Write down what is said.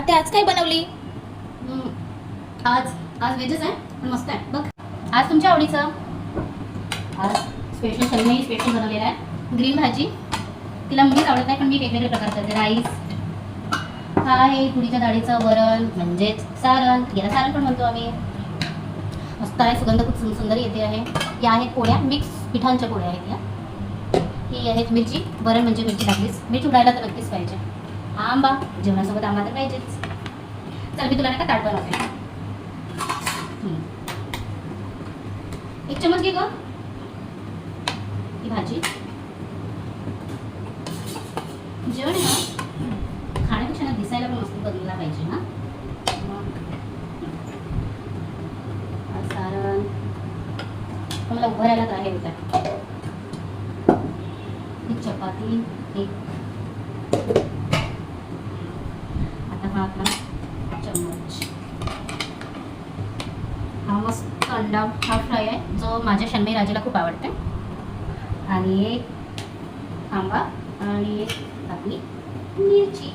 आता आज काय बनवली. आज आज व्हेजच आहे पण मस्त आहे. बघ. आज तुमच्या आवडीचं? आज स्पेशल सगळी स्पेशल बनवलेलं आहे. ग्रीन भाजी. तिला मुलीच आवडत नाही पण मी वेगवेगळे प्रकार करते. राईस. हा आहे तुरीच्या डाळीचं वरण म्हणजेच सारण. याला सारण पण म्हणतो आम्ही. मस्त आहे सुगंध खूप सुंदर येते आहे. या आहेत पोळ्या मिक्स पिठांच्या पोळ्या आहेत या. ही आहेत मिरची. वरण म्हणजे मिरची टाकलीस मिरची उडायला तर नक्कीच पाहिजे. हा आंबा जेवणासोबत आंबा तर पाहिजेच. चल मी तुला नाही का ताट बनवते? एक चमच घे ग. ही भाजी. जेवण आहे ना खाण्यापेक्षा ना दिसायला पण मस्त बनवला पाहिजे ना मग. मला उभं राहायला तर आहे होता एक चपाती एक आता आपला चम्मच. हा मस्त अंडा हा फ्राय आहे जो माझ्या शनमई राजाला खूप आवडते. आणि एक आंबा आणि एक आपली मिरची.